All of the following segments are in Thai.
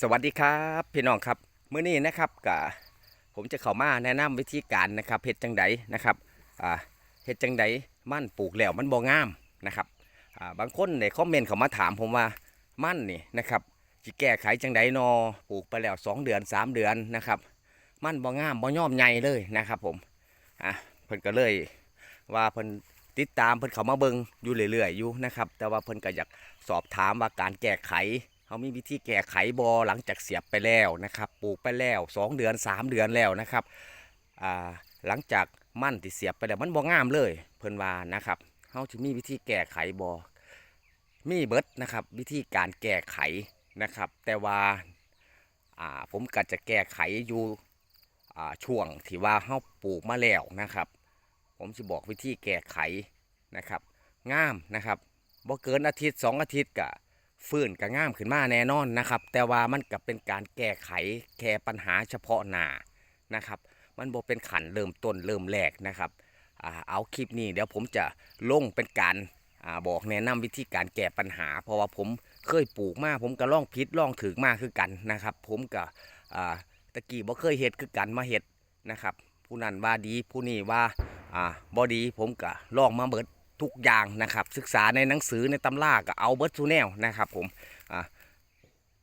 สวัสดีครับพี่น้องครับเมื้อนี้นะครับกับผมจะเข้ามาแนะนำวิธีการนะครับเฮ็ดจังไดนะครับเฮ็ดจังไดมั่นปลูกแล้วมันบ่งามนะครับบางคนในคอมเมนต์เขามาถามผมว่ามั่นนี่นะครับสิแก้ไขจังไดนอปลูกไปแล้ว 2 เดือน 3 เดือนนะครับ มั่นบ่งามบ่ยอมใหญ่เลยนะครับผมอะเพิ่นก็เลยว่าเพิ่นติดตามเพิ่นเขามาเบิงอยู่เรื่อยๆอยู่นะครับแต่ว่าเพิ่นก็อยากสอบถามว่าการแก้ไข เขามีวิธีแก้ไขบอหลังจากเสียบไปแล้วนะครับ ปลูกไปแล้ว 2 เดือน 3 เดือนแล้วนะครับอ่าหลังจากมั่นที่เสียบไปแล้วมันบ่งามเลย เพิ่นว่านะครับเขาจะมีวิธีแก้ไขบอมีเบิดนะครับ วิธีการแก้ไขนะครับ แต่ว่าอ่าผมก็จะแก้ไขอยู่อ่าช่วงที่ว่าเขาปลูกมาแล้วนะครับ ผมจะบอกวิธีแก้ไขนะครับ งามนะครับบ่เกินอาทิตย์สองอาทิตย์กะ ฟื้นก็ง่ามขึ้นมาแน่นอนนะครับ แต่ว่ามันก็เป็นการแก้ไขแค่ปัญหาเฉพาะหน้านะครับ มันบ่เป็นขันเริ่มต้นเริ่มแรกนะครับเอาคลิปนี้เดี๋ยวผมจะลงเป็นการอบอกแนะนำวิธีการแก้ปัญหา เพราะว่าผมเคยปลูกมาผมก็ล่องพิษล่องถือมาคือกันนะครับ ผมก็อ่าตะกี้บ่เคยเฮ็ดคือกันมาเฮ็ดนะครับ ผู้นั้นว่าดีผู้นี้ว่าอ่าบ่ดีผมก็ล่องมาเบิด ทุกอย่างนะครับ ศึกษาในหนังสือในตำราก็เอาเบิร์ตซูแนลนะครับผม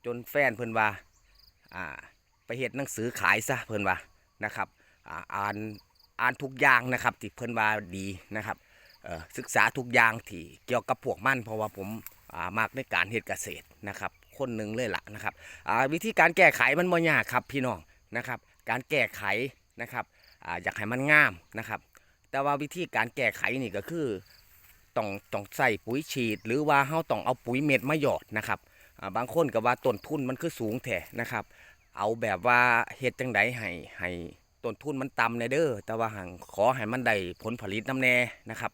จนแฟนเพิ่นว่าไปเฮ็ดหนังสือขายซะเพิ่นว่านะครับอ่าอ่านอ่านทุกอย่างนะครับที่เพิ่นว่าดีนะครับศึกษาทุกอย่างที่เกี่ยวกับพวกมันเพราะว่าผมามากในการเฮ็ดเกษตรนะครับ คนหนึ่งเลยล่ะนะครับวิธีการแก้ไขมันบ่ยากครับพี่น้องนะครับ การแก้ไขนะครับออยากให้มันงามนะครับ แต่ว่าวิธีการแก้ไขนี่ก็คือ ต้องต้องใส่ปุ๋ยฉีด หรือว่าเฮาต้องเอาปุ๋ยเม็ดมาหยอดนะครับบางคนก็ว่าต้นทุนมันคือสูงแท้นะครับ เอาแบบว่าเฮ็ดจังไดให้ให้ต้นทุนมันต่ำในเด้อแต่ว่าหังขอให้มันได้ผลผลิตน้ำแน่นะครับ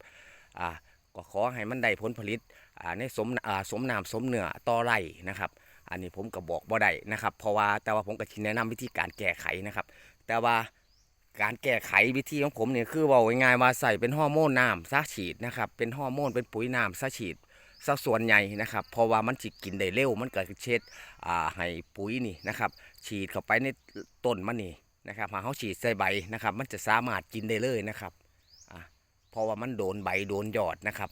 อ่าก็ขอให้มันได้ผลผลิตอ่าในสมอ่าสมน้ำสมเนื้อต่อไร่นะครับอันนี้ผมก็บอกบ่ได้นะครับ เพราะว่าแต่ว่าผมก็ชี้แนะนำวิธีการแก้ไขนะครับ แต่ว่า การแก้ไขวิธีของผมเนี่ยคือเว่าง่ายๆว่าใส่เป็นฮอร์โมนน้ำซะฉีดนะครับเป็นฮอร์โมนเป็นปุ๋ยน้ำซะฉีดซะส่วนใหญ่นะครับเพราะว่ามันจิกินได้เร็วมันเกิดเช็ดอ่าให้ปุ๋ยนี่นะครับฉีดเข้าไปในต้นมันนี่นะครับหาเขาฉีดใส่ใบนะครับ มันจะสามารถกินได้เลยนะครับอ่าเพราะว่ามันโดนใบโดนยอดนะครับ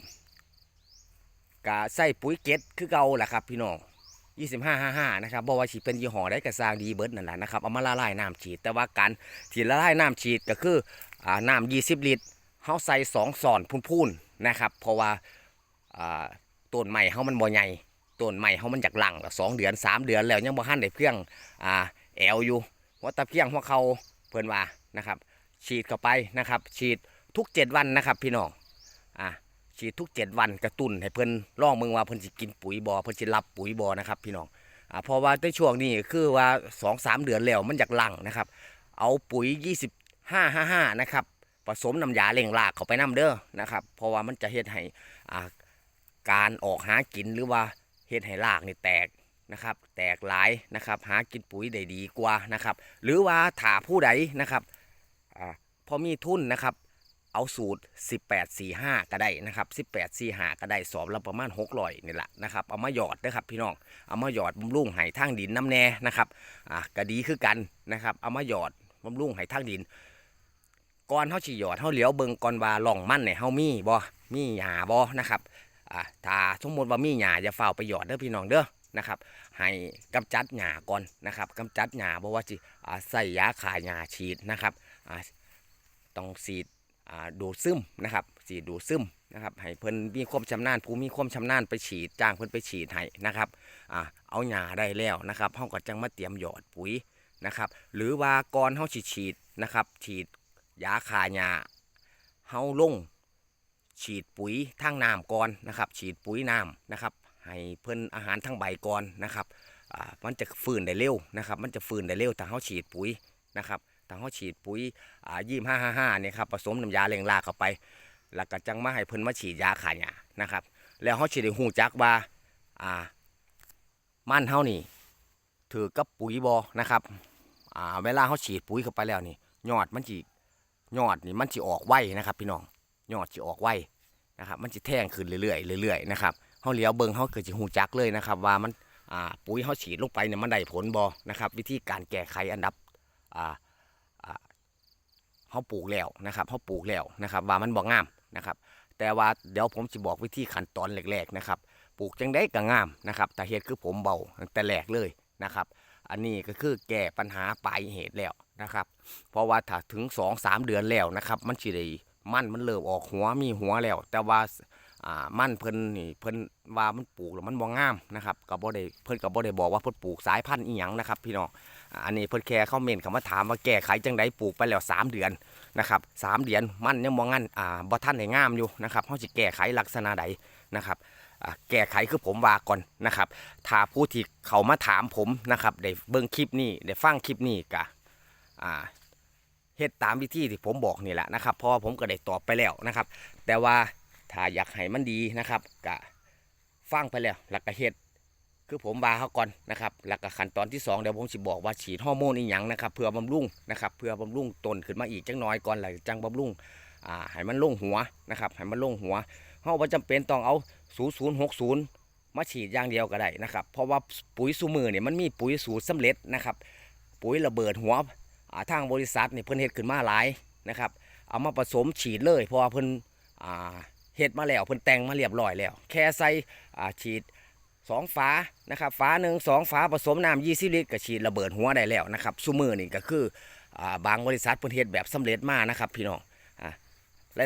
กะใส่ปุ๋ยเก็ดคือเก่าแหละครับพี่น้อง 2555นะครับบอกว่าฉีดเป็นยี่ห้อได้กระซางดีเบิร์ดนั่นแหละนะครับเอามาละลายน้ำฉีด แต่ว่าการที่ละลายน้ำฉีดก็คืออ่าน้ำ20 ลิตรเขาใส่2ส่อนพูนๆนะครับเพราะว่าอ่าต้นใหม่เขามันบ่ใหญ่ต้นใหม่เขามันจากหลังสองเดือน 3 เดือนแล้วยังบ่ทันได้เพียงอ่าแอลอยู่ว่าตะเพียงหัวเขาเพิ่นว่านะครับฉีดเข้าไปนะครับ ฉีดทุก 7 วันนะครับพี่น้อง ฉีดทุก7วันกระตุ้นให้เพิ่นล่องมึงว่าเพิ่นสิกินปุ๋ยบอเพิ่นสิรับปุ๋ยบอนะครับพี่น้องอ่าเพราะว่าในช่วงนี้คือว่า2-3เดือนแล้วมันอยากหลังนะครับ เอาปุ๋ย2555นะครับผสมน้ำยาเล่งรากเข้าไปน้ำเด้อนะครับ เพราะว่ามันจะเฮ็ดให้อ่าการออกหากินหรือว่าเฮ็ดให้รากนี่แตกนะครับ แตกหลายนะครับหากินปุ๋ยได้ดีกว่านะครับ หรือว่าถ้าผู้ใดนะครับอ่าพอมีทุนนะครับ เอาสูตร 1845 ก็ได้นะครับ 1845 ก็ได้สอบละประมาณ600นี่แหละนะครับ เอามาหยอดนะครับพี่น้อง เอามาหยอดบำรุงให้ทางดินน้ำแน่นะครับอะก็ดีคือกันนะครับ เอามาหยอดบำรุงให้ทางดิน ก่อนเฮาสิหยอดเฮาเหลียวเบิ่งก่อนว่าล่องมันเนี่ยเฮามีบ่ มีหญ้าบ่นะครับอะถ้าสมมติว่ามีหญ้าอย่าเฝ้าไปหยอดเด้อพี่น้องเด้อนะครับให้กำจัดหญ้าก่อนนะครับกำจัดหญ้าบ่ว่าสิอ่าใส่ยาฆ่าหญ้าฉีดนะครับอ่าต้องฉีด ดูดซึมนะครับสีดูดซึมนะครับให้เพิ่นมีความชำนาญผู้มีความชำนาญไปฉีดจ้างเพิ่นไปฉีดให้นะครับอ่าเอาหญ้าได้แล้วนะครับเฮาก็จังมาเตรียมหยอดปุ๋ยนะครับหรือว่าก่อนเฮาสิฉีดนะครับฉีดยาฆ่าหญ้าเฮาลงฉีดปุ๋ยทางน้ำก่อนนะครับฉีดปุ๋ยน้ำนะครับให้เพิ่นอาหารทั้งใบก่อนนะครับมันจะฟื้นได้เร็วนะครับ มันจะฟื้นได้เร็วถ้าเฮาฉีดปุ๋ยนะครับ ถ้าเฮาฉีดปุ๋ยอ่ายี่ห้าห้าห้าเนี่ยครับผสมน้ำยาเล่งรากเข้าไป แล้วก็จังมาให้เพิ่นมาฉีดยาขาหญ้านะครับ แล้วเขาฉีดหูจักว่าอ่ามันเฮานี่ถือกับปุ๋ยบอนะครับอ่าเวลาเขาฉีดปุ๋ยเข้าไปแล้วนี่ยอดมันจียอดนี่มันจีออกไวนะครับ พี่น้องยอดจีออกไวนะครับมันจีแท่งขึ้นเรื่อยๆเรื่อยๆนะครับเขาเลี้ยวเบิงเขาเกิดจีหูจักเลยนะครับว่ามันอ่าปุ๋ยเขาฉีดลงไปเนี่ยมันได้ผลบอนะครับ วิธีการแก้ไขอันดับอ่า เขาปลูกแล้วนะครับเขาปลูกแล้วนะครับ ว่ามันบ่งามนะครับ แต่ว่าเดี๋ยวผมจะบอกวิธีขั้นตอนแรกๆนะครับปลูกจังได้ก็งามนะครับแต่เหตุคือผมเบาแต่แรกเลยนะครับ อันนี้ก็คือแก้ปัญหาปลายเหตุแล้วนะครับ เพราะว่าถ้าถึง2อสเดือนแล้วนะครับ มันสิได้มันมันเริ่มออกหัวมีหัวแล้ว แต่ว่าอ่ามันเพิ่นนี่เพิ่นว่ามันปลูกแล้วมันบ่งามนะครับก็บ่ได้เพิ่นก็บ่ได้บอกว่าเพิ่นปลูกสายพันธุ์อีหยังนะครับ พี่น้อง อันนี้เพิ่นแค่คอมเมนต์เข้ามาถามว่าแก้ไขจังไดปลูกไปแล้ว 3 เดือนนะครับสามเดือนมันยังบ่งั้นอ่าบ่ทันได้งามอยู่นะครับเฮาสิแก้ไขลักษณะใดนะครับแก้ไขคือผมว่าก่อนนะครับถ้าผู้ที่เขามาถามผมนะครับได้เบิ่งคลิปนี้ได้ฟังคลิปนี้กะอ่าเฮ็ดตามวิธีที่ผมบอกนี่แหละนะครับเพราะว่าผมก็ได้ตอบไปแล้วนะครับ แต่ว่าถ้าอยากให้มันดีนะครับกะฟังไปแล้วแล้วก็เฮ็ด คือผมบาเขาก่อนนะครับแล้วก็ขั้นตอนที่สองเดี๋ยวผมสิบอกว่าฉีดฮอร์โมนอีหยังนะครับเพื่อบำรุงนะครับเพื่อบำรุงต้นขึ้นมาอีกจังน้อยก่อนหลังจังบำรุงอ่าให้มันลงหัวนะครับให้มันลงหัวเฮาบ่จำเป็นต้องเอา 0060 มาฉีดอย่างเดียวก็ได้นะครับเพราะว่าปุ๋ยสูมือเนี่ยมันมีปุ๋ยสูตรสำเร็จนะครับปุ๋ยระเบิดหัวอ่าทางบริษัทเนี่ยเพิ่นเฮ็ดขึ้นมาหลายนะครับเอามาผสมฉีดเลยเพราะว่าเพิ่นอ่าเฮ็ดมาแล้วเพิ่นแต่งมาเรียบร้อยแล้ว แค่ใส่อ่าฉีด สองฝานะครับฝาหนึ่งสองฝาผสมน้ำ20ลิตรก็ฉีดระเบิดหัวได้แล้วนะครับสูมือนี่ก็คืออบางบริษัทเพิ่นเฮ็ดแบบสำเร็จมานะครับ พี่น้องอ่า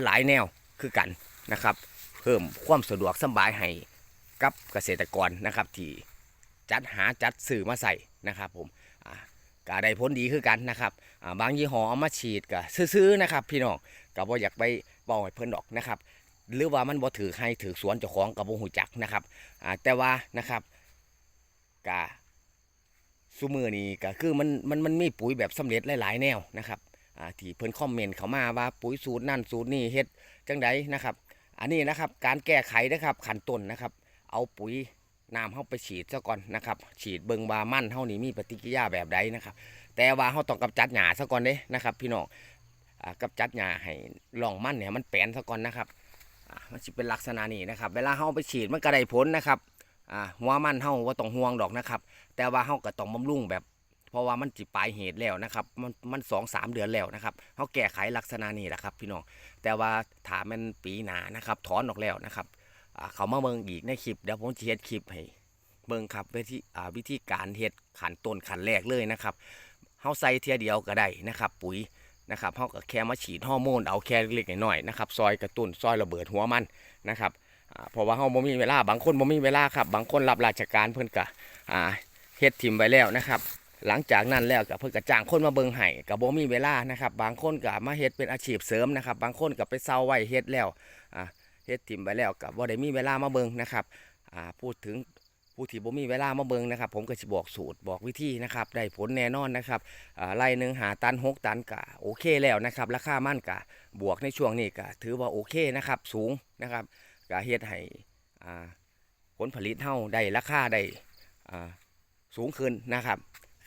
หลายๆแนวคือกันนะครับ เพิ่มความสะดวกสบายให้กับเกษตรกรนะครับ ที่จัดหาจัดสื่อมาใส่นะครับ ผมอ่าก็ได้ผลดีคือกันนะครับบางยี่ห้อเอามาฉีดก็ซื้อๆนะครับ พี่น้องก็บ่อยากไปบอกให้เพิ่นดอกนะครับ หรือว่ามันบ่ถือให้ถือสวนเจ้าของกับบ่หูจักนะครับอ่าแต่ว่านะครับกะซูมือนี้ก็คือมันมันมันมีปุ๋ยแบบสำเร็จหลาย ๆ แนวนะครับอ่าที่เพิ่นคอมเมนต์เข้ามาว่าปุ๋ยสูตรนั่นสูตรนี่เฮ็ดจังไดนะครับ อันนี้นะครับการแก้ไขนะครับขั้นต้นนะครับ เอาปุ๋ยน้ำเข้าไปฉีดซะก่อนนะครับ ฉีดเบิงบามั่นเท่านี้มีปฏิกิริยาแบบใดนะครับ แต่ว่าเขาต้องกำจัดหญ้าซะก่อนเด้นะครับ พี่น้องอ่ากำจัดหญ้าให้ร่องมั่นเนี่ยมันแปนซะก่อนนะครับ มันจะเป็นลักษณะนี้นะครับ เวลาเขาไปฉีดมันก็ได้ผลนะครับอ่าหัวมันเฮาว่าต้องห่วงดอกนะครับ แต่ว่าเฮาก็ต้องบำรุงแบบ เพราะว่ามันจิปลายเหตุแล้วนะครับ มันมันสองสามเดือนแล้วนะครับเขาแก้ไขลักษณะนี้แหละครับ พี่น้อง แต่ว่าถามมันปีหนานะครับ ถอนออกแล้วนะครับอ่าเขามาเบิ่งอีกในคลิปเดี๋ยวผมจะเฮ็ดคลิปให้เบิ่งครับวิธีวิธีการเฮ็ดขันต้นขันแรกเลยนะครับเฮาใส่เทียเดียวก็ได้นะครับ ปุ๋ย นะครับเฮาก็แค่มาฉีดฮอร์โมนเอาแค่เล็กๆน้อยๆนะครับซอยกระตุ้นซอยระเบิดหัวมันนะครับเพราะว่าเฮาบ่มีเวลาบางคนบ่มีเวลาครับบางคนรับราชการเพิ่นก็อ่าเฮ็ดทิมไว้แล้วนะครับ หลังจากนั้นแล้วก็เพิ่นก็จ้างคนมาเบิ่งให้ก็บ่มีเวลานะครับบางคนก็มาเฮ็ดเป็นอาชีพเสริมนะครับ บางคนก็ไปเซาไว้เฮ็ดแล้วอ่าเฮ็ดทิมไปแล้วก็บ่ได้มีเวลามาเบิ่งนะครับอ่าพูดถึง ผู้ที่บ่มีเวลามาเบิ่งนะครับ ผมก็จะบอกสูตรบอกวิธีนะครับ ได้ผลแน่นอนนะครับอ่าไล่หนึ่งหาตันหกตันกะโอเคแล้วนะครับ ราคามั่นกะบวกในช่วงนี้กะถือว่าโอเคนะครับ สูงนะครับกะเฮ็ดให้ผลผลิตเท่าได้ราคาได้สูงขึ้นนะครับ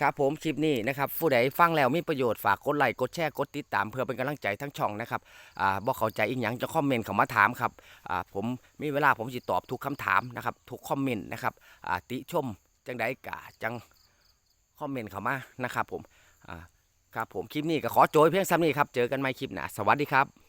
ครับผมคลิปนี้นะครับผู้ใดฟังแล้วมีประโยชน์ฝากกดไลค์กดแชร์กดติดตามเพื่อเป็นกำลังใจทั้งช่องนะครับอ่าบอกเข้าใจอีกอย่างจะคอมเมนต์เข้ามาถามครับอ่าผมมีเวลาผมจะตอบทุกคำถามนะครับทุกคอมเมนต์นะครับอ่าติชมจังใดกะจังคอมเมนต์เข้ามานะครับผมอ่าครับผมคลิปนี้ก็ขอโจยเพียงซ้ำนี้ครับเจอกันใหม่คลิปหน้าสวัสดีครับ